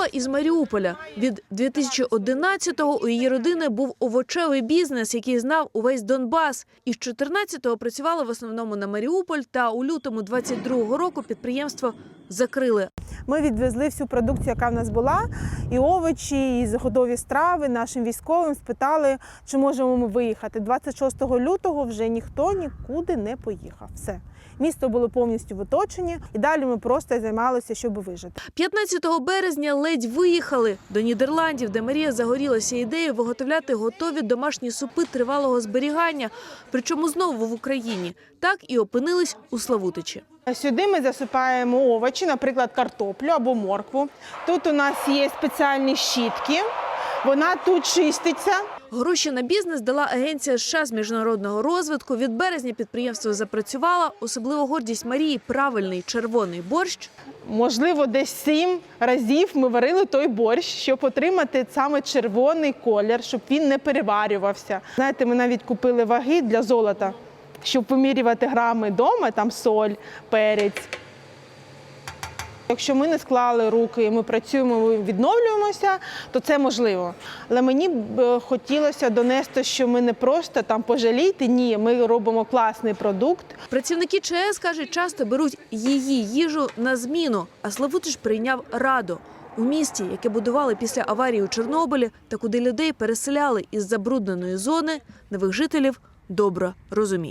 Ярослава із Маріуполя. Від 2011-го у її родини був овочевий бізнес, який знав увесь Донбас. Із 14-го працювала в основному на Маріуполь, та у лютому 22-го року підприємство закрили. Ми відвезли всю продукцію, яка в нас була, і овочі, і готові страви нашим військовим спитали, чи можемо ми виїхати. 26 лютого вже ніхто нікуди не поїхав. Все. Місто було повністю в оточенні, і далі ми просто займалися, щоб вижити. 15 березня ледь виїхали до Нідерландів, де Марія загорілася ідеєю виготовляти готові домашні супи тривалого зберігання, причому знову в Україні. Так і опинились у Славутичі. Сюди ми засипаємо овочі, наприклад, картоплю або моркву. Тут у нас є спеціальні щітки. Вона тут чиститься. Гроші на бізнес дала агенція США з міжнародного розвитку. Від березня підприємство запрацювало. Особливо гордість Марії правильний червоний борщ. Можливо, десь сім разів ми варили той борщ, щоб отримати саме червоний колір, щоб він не переварювався. Знаєте, ми навіть купили ваги для золота, щоб вимірювати грами вдома, там соль, перець. Якщо ми не склали руки, і ми працюємо, ми відновлюємося, то це можливо. Але мені б е, хотілося донести, що ми не просто там пожалійте, ні, ми робимо класний продукт. Працівники ЧС кажуть, часто беруть її їжу на зміну. А Славутич прийняв раду. У місті, яке будували після аварії у Чорнобилі, та куди людей переселяли із забрудненої зони, нових жителів добре розуміють.